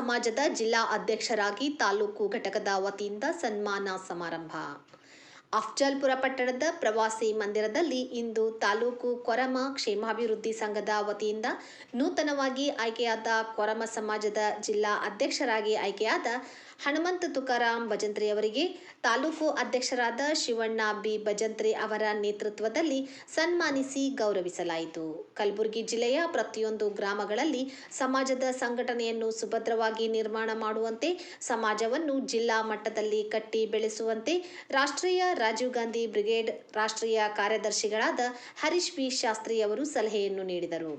ಸಮಾಜದ ಜಿಲ್ಲಾ ಅಧ್ಯಕ್ಷರಾಗಿ ತಾಲೂಕು ಘಟಕದ ವತಿಯಿಂದ ಸನ್ಮಾನ ಸಮಾರಂಭ. ಅಫ್ಜಲ್ಪುರ ಪಟ್ಟಣದ ಪ್ರವಾಸಿ ಮಂದಿರದಲ್ಲಿ ಇಂದು ತಾಲೂಕು ಕೊರಮ ಕ್ಷೇಮಾಭಿವೃದ್ಧಿ ಸಂಘದ ವತಿಯಿಂದ ನೂತನವಾಗಿ ಆಯ್ಕೆಯಾದ ಕೊರಮ ಸಮಾಜದ ಜಿಲ್ಲಾ ಅಧ್ಯಕ್ಷರಾಗಿ ಆಯ್ಕೆಯಾದ ಹನುಮಂತ ತುಕಾರಾಂ ಭಜಂತ್ರಿ ಅವರಿಗೆ ತಾಲೂಕು ಅಧ್ಯಕ್ಷರಾದ ಶಿವಣ್ಣ ಬಿ ಭಜಂತ್ರಿ ಅವರ ನೇತೃತ್ವದಲ್ಲಿ ಸನ್ಮಾನಿಸಿ ಗೌರವಿಸಲಾಯಿತು. ಕಲಬುರಗಿ ಜಿಲ್ಲೆಯ ಪ್ರತಿಯೊಂದು ಗ್ರಾಮಗಳಲ್ಲಿ ಸಮಾಜದ ಸಂಘಟನೆಯನ್ನು ಸುಭದ್ರವಾಗಿ ನಿರ್ಮಾಣ ಮಾಡುವಂತೆ, ಸಮಾಜವನ್ನು ಜಿಲ್ಲಾ ಮಟ್ಟದಲ್ಲಿ ಕಟ್ಟಿ ಬೆಳೆಸುವಂತೆ ರಾಷ್ಟ್ರೀಯ ರಾಜೀವ್ ಗಾಂಧಿ ಬ್ರಿಗೇಡ್ ರಾಷ್ಟ್ರೀಯ ಕಾರ್ಯದರ್ಶಿಗಳಾದ ಹರೀಶ್ ಬಿ ಶಾಸ್ತ್ರಿ ಅವರು ಸಲಹೆಯನ್ನು ನೀಡಿದರು.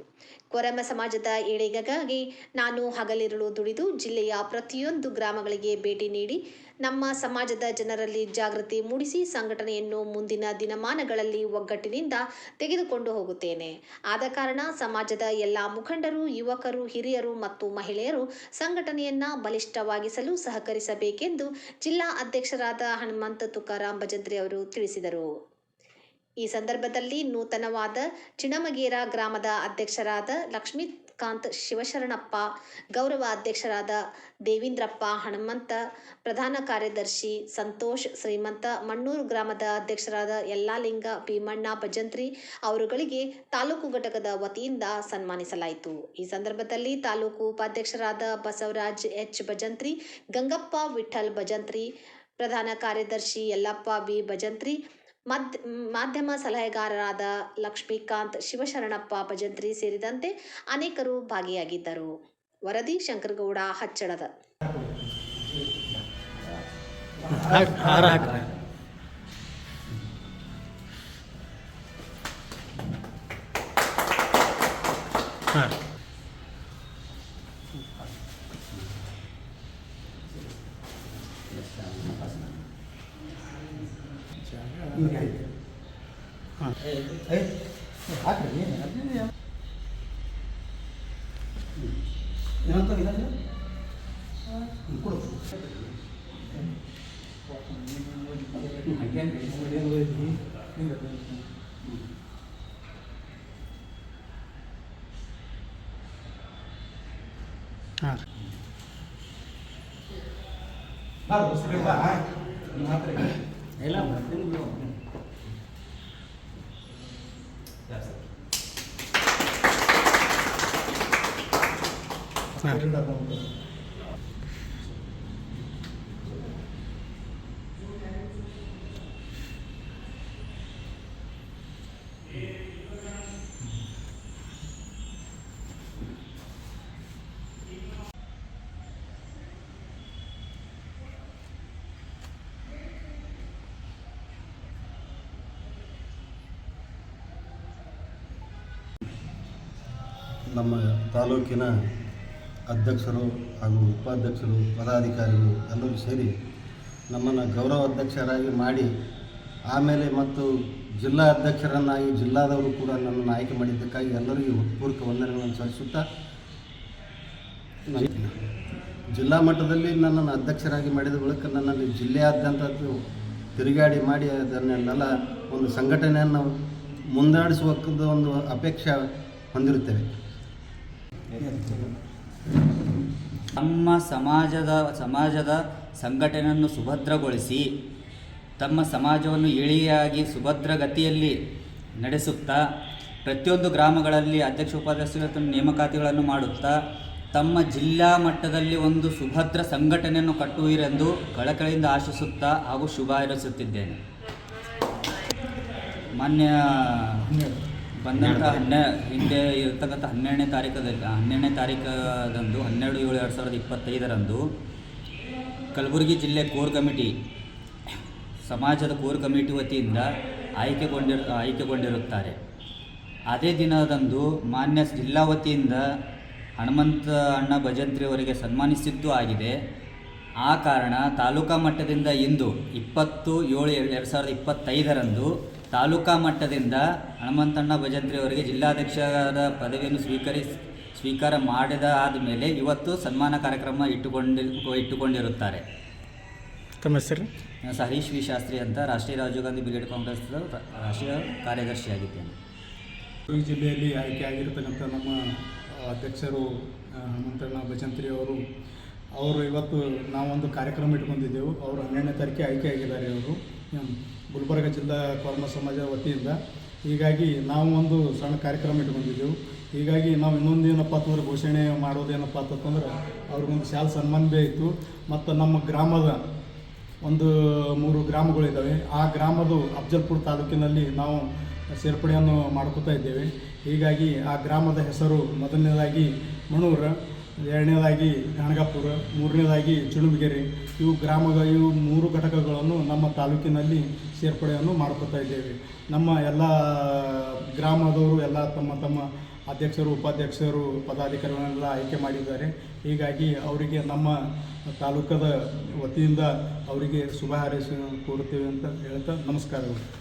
ಕೊರಮ ಸಮಾಜದ ಏಳಿಗೆಗಾಗಿ ನಾನು ಹಗಲಿರುಳು ದುಡಿದು ಜಿಲ್ಲೆಯ ಪ್ರತಿಯೊಂದು ಗ್ರಾಮಗಳಿಗೆ ಭೇಟಿ ನೀಡಿ ನಮ್ಮ ಸಮಾಜದ ಜನರಲ್ಲಿ ಜಾಗೃತಿ ಮೂಡಿಸಿ ಸಂಘಟನೆಯನ್ನು ಮುಂದಿನ ದಿನಮಾನಗಳಲ್ಲಿ ಒಗ್ಗಟ್ಟಿನಿಂದ ತೆಗೆದುಕೊಂಡು ಹೋಗುತ್ತೇನೆ. ಆದ ಕಾರಣ ಸಮಾಜದ ಎಲ್ಲ ಮುಖಂಡರು, ಯುವಕರು, ಹಿರಿಯರು ಮತ್ತು ಮಹಿಳೆಯರು ಸಂಘಟನೆಯನ್ನ ಬಲಿಷ್ಠವಾಗಿಸಲು ಸಹಕರಿಸಬೇಕೆಂದು ಜಿಲ್ಲಾ ಅಧ್ಯಕ್ಷರಾದ ಹನುಮಂತ ತುಕಾರಾಂ ಭಜಂತ್ರಿ ಅವರು ತಿಳಿಸಿದರು. ಈ ಸಂದರ್ಭದಲ್ಲಿ ನೂತನವಾದ ಚಿಣಮಗೇರ ಗ್ರಾಮದ ಅಧ್ಯಕ್ಷರಾದ ಲಕ್ಷ್ಮೀಕಾಂತ್ ಶಿವಶರಣಪ್ಪ, ಗೌರವ ಅಧ್ಯಕ್ಷರಾದ ದೇವೀಂದ್ರಪ್ಪ ಹನುಮಂತ, ಪ್ರಧಾನ ಕಾರ್ಯದರ್ಶಿ ಸಂತೋಷ್, ಶ್ರೀಮಂತ ಮಣ್ಣೂರು ಗ್ರಾಮದ ಅಧ್ಯಕ್ಷರಾದ ಯಲ್ಲಾಲಿಂಗ ಭೀಮಣ್ಣ ಭಜಂತ್ರಿ ಅವರುಗಳಿಗೆ ತಾಲೂಕು ಘಟಕದ ವತಿಯಿಂದ ಸನ್ಮಾನಿಸಲಾಯಿತು. ಈ ಸಂದರ್ಭದಲ್ಲಿ ತಾಲೂಕು ಉಪಾಧ್ಯಕ್ಷರಾದ ಬಸವರಾಜ್ ಎಚ್. ಭಜಂತ್ರಿ, ಗಂಗಪ್ಪ ವಿಠಲ್ ಭಜಂತ್ರಿ, ಪ್ರಧಾನ ಕಾರ್ಯದರ್ಶಿ ಯಲ್ಲಪ್ಪ ಬಿ ಭಜಂತ್ರಿ ಮದ್ ಮಾಧ್ಯಮ ಸಲಹೆಗಾರರಾದ ಲಕ್ಷ್ಮೀಕಾಂತ್ ಶಿವಶರಣಪ್ಪ ಭಜಂತ್ರಿ ಸೇರಿದಂತೆ ಅನೇಕರು ಭಾಗಿಯಾಗಿದ್ದರು. ವರದಿ ಶಂಕರಗೌಡ ಹಚ್ಚಳದ. ಹಾಕ್ ಹಾರ ಹಾಕ ಹಾಂ ಹಾಂ ಹಾಂ ಹಾಂ ನಮ್ಮ ತಾಲೂಕಿನ ಅಧ್ಯಕ್ಷರು ಹಾಗೂ ಉಪಾಧ್ಯಕ್ಷರು, ಪದಾಧಿಕಾರಿಗಳು ಎಲ್ಲರೂ ಸೇರಿ ನಮ್ಮನ್ನು ಗೌರವ ಅಧ್ಯಕ್ಷರಾಗಿ ಮಾಡಿ, ಆಮೇಲೆ ಮತ್ತು ಜಿಲ್ಲಾ ಅಧ್ಯಕ್ಷರನ್ನಾಗಿ ಜಿಲ್ಲಾದವರು ಕೂಡ ನನ್ನನ್ನು ಆಯ್ಕೆ ಮಾಡಿದ್ದಕ್ಕಾಗಿ ಎಲ್ಲರಿಗೂ ಹೃತ್ಪೂರ್ವಕ ವಂದನೆಗಳನ್ನು ಸಲ್ಲಿಸುತ್ತಾ ಜಿಲ್ಲಾ ಮಟ್ಟದಲ್ಲಿ ನನ್ನನ್ನು ಅಧ್ಯಕ್ಷರಾಗಿ ಮಾಡಿದ ಬಳಿಕ ನನ್ನಲ್ಲಿ ಜಿಲ್ಲೆಯಾದ್ಯಂತ ತಿರುಗಾಡಿ ಮಾಡಿ ಅದನ್ನೆಲ್ಲ ಒಂದು ಸಂಘಟನೆಯನ್ನು ಮುಂದಾಡಿಸುವ ಒಂದು ಅಪೇಕ್ಷೆ ಹೊಂದಿರುತ್ತೇವೆ. ತಮ್ಮ ಸಮಾಜದ ಸಮಾಜದ ಸಂಘಟನೆಯನ್ನು ಸುಭದ್ರಗೊಳಿಸಿ, ತಮ್ಮ ಸಮಾಜವನ್ನು ಏಳಿಯಾಗಿ ಸುಭದ್ರ ಗತಿಯಲ್ಲಿ ನಡೆಸುತ್ತಾ, ಪ್ರತಿಯೊಂದು ಗ್ರಾಮಗಳಲ್ಲಿ ಅಧ್ಯಕ್ಷ, ಉಪಾಧ್ಯಕ್ಷರ ನೇಮಕಾತಿಗಳನ್ನು ಮಾಡುತ್ತಾ, ತಮ್ಮ ಜಿಲ್ಲಾ ಮಟ್ಟದಲ್ಲಿ ಒಂದು ಸುಭದ್ರ ಸಂಘಟನೆಯನ್ನು ಕಟ್ಟುವಿರೆಂದು ಕಳಕಳಿಯಿಂದ ಆಶಿಸುತ್ತಾ ಹಾಗೂ ಶುಭ ಹಾರೈಸುತ್ತಿದ್ದೇನೆ. ಮಾನ್ಯ ಬಂದಂಥ ಹನ್ನೆ, ಹಿಂದೆ ಇರತಕ್ಕಂಥ ಹನ್ನೆರಡನೇ ತಾರೀಕದಲ್ಲಿ ಹನ್ನೆರಡನೇ ತಾರೀಕದಂದು, ಹನ್ನೆರಡು ಏಳು ಎರಡು ಸಾವಿರದ ಇಪ್ಪತ್ತೈದರಂದು ಕಲಬುರಗಿ ಜಿಲ್ಲೆ ಕೋರ್ ಕಮಿಟಿ, ಸಮಾಜದ ಕೋರ್ ಕಮಿಟಿ ವತಿಯಿಂದ ಆಯ್ಕೆಗೊಂಡಿರ್, ಆಯ್ಕೆಗೊಂಡಿರುತ್ತಾರೆ. ಅದೇ ದಿನದಂದು ಮಾನ್ಯ ಜಿಲ್ಲಾ ವತಿಯಿಂದ ಹನುಮಂತ ಅಣ್ಣ ಭಜಂತ್ರಿಯವರಿಗೆ ಸನ್ಮಾನಿಸಿದ್ದು ಆಗಿದೆ. ಆ ಕಾರಣ ತಾಲೂಕಾ ಮಟ್ಟದಿಂದ ಇಂದು ಇಪ್ಪತ್ತು ಏಳು ಎರಡು ಸಾವಿರದ ಇಪ್ಪತ್ತೈದರಂದು ತಾಲೂಕಾ ಮಟ್ಟದಿಂದ ಹನುಮಂತಣ್ಣ ಭಜಂತ್ರಿ ಅವರಿಗೆ ಜಿಲ್ಲಾಧ್ಯಕ್ಷರ ಪದವಿಯನ್ನು ಸ್ವೀಕರಿಸಿ ಸ್ವೀಕಾರ ಮಾಡಿದ ಆದಮೇಲೆ ಇವತ್ತು ಸನ್ಮಾನ ಕಾರ್ಯಕ್ರಮ ಇಟ್ಟುಕೊಂಡಿ ಇಟ್ಟುಕೊಂಡಿರುತ್ತಾರೆ. ತಮ್ಮ ಹೆಸರು? ನಾನು ಹರೀಶ್ ವಿ ಶಾಸ್ತ್ರಿ ಅಂತ ರಾಷ್ಟ್ರೀಯ ರಾಜೀವ್ ಗಾಂಧಿ ಬ್ರಿಗೇಡ್ ಕಾಂಗ್ರೆಸ್ ರಾಷ್ಟ್ರೀಯ ಕಾರ್ಯದರ್ಶಿಯಾಗಿದ್ದೇನೆ. ಈ ಜಿಲ್ಲೆಯಲ್ಲಿ ಆಯ್ಕೆಯಾಗಿರ್ತಕ್ಕಂಥ ನಮ್ಮ ಅಧ್ಯಕ್ಷರು ಹನುಮಂತಣ್ಣ ಭಜಂತ್ರಿ ಅವರು ಅವರು ಇವತ್ತು ನಾವೊಂದು ಕಾರ್ಯಕ್ರಮ ಇಟ್ಕೊಂಡಿದ್ದೆವು. ಅವರು ಹನ್ನೆರಡನೇ ತಾರೀಕಿಗೆ ಆಯ್ಕೆ ಆಗಿದ್ದಾರೆ ಅವರು. ಗುಲ್ಬರ್ಗ ಜಿಲ್ಲಾ ಕರ್ಮ ಸಮಾಜ ವತಿಯಿಂದ. ಹೀಗಾಗಿ ನಾವು ಒಂದು ಸಣ್ಣ ಕಾರ್ಯಕ್ರಮ ಇಟ್ಕೊಂಡಿದ್ದೆವು. ಹೀಗಾಗಿ ನಾವು ಇನ್ನೊಂದು ಏನಪ್ಪ ಅಂತಂದ್ರೆ ಘೋಷಣೆ ಮಾಡೋದೇನಪ್ಪ ಅಂತಂದ್ರೆ ಅವ್ರಿಗೊಂದು ಶಾಲ ಸನ್ಮಾನ ಭೀ ಇತ್ತು. ಮತ್ತು ನಮ್ಮ ಗ್ರಾಮದ ಒಂದು ಮೂರು ಗ್ರಾಮಗಳಿದ್ದಾವೆ. ಆ ಗ್ರಾಮದ ಅಫ್ಜಲ್ಪುರ ತಾಲೂಕಿನಲ್ಲಿ ನಾವು ಸೇರ್ಪಡೆಯನ್ನು ಮಾಡ್ಕೋತಾ ಇದ್ದೇವೆ. ಹೀಗಾಗಿ ಆ ಗ್ರಾಮದ ಹೆಸರು ಮೊದಲನೇದಾಗಿ ಮಣೂರು. ಎರಡನೇದಾಗಿ ಗಾಣಗಾಪುರ ಮೂರನೇದಾಗಿ ಚುಣುಬಗೆರೆ. ಇವು ಗ್ರಾಮಗಳ ಇವು ಮೂರು ಘಟಕಗಳನ್ನು ನಮ್ಮ ತಾಲೂಕಿನಲ್ಲಿ ಸೇರ್ಪಡೆಯನ್ನು ಮಾಡ್ಕೋತಾ ಇದ್ದೇವೆ. ನಮ್ಮ ಎಲ್ಲ ಗ್ರಾಮದವರು, ಎಲ್ಲ ತಮ್ಮ ತಮ್ಮ ಅಧ್ಯಕ್ಷರು, ಉಪಾಧ್ಯಕ್ಷರು, ಪದಾಧಿಕಾರಿಗಳನ್ನೆಲ್ಲ ಆಯ್ಕೆ ಮಾಡಿದ್ದಾರೆ. ಹೀಗಾಗಿ ಅವರಿಗೆ ನಮ್ಮ ತಾಲೂಕದ ವತಿಯಿಂದ ಅವರಿಗೆ ಶುಭ ಹಾರೈಸಿ ಕೋರುತ್ತೇವೆ ಅಂತ ಹೇಳ್ತಾ ನಮಸ್ಕಾರಗಳು.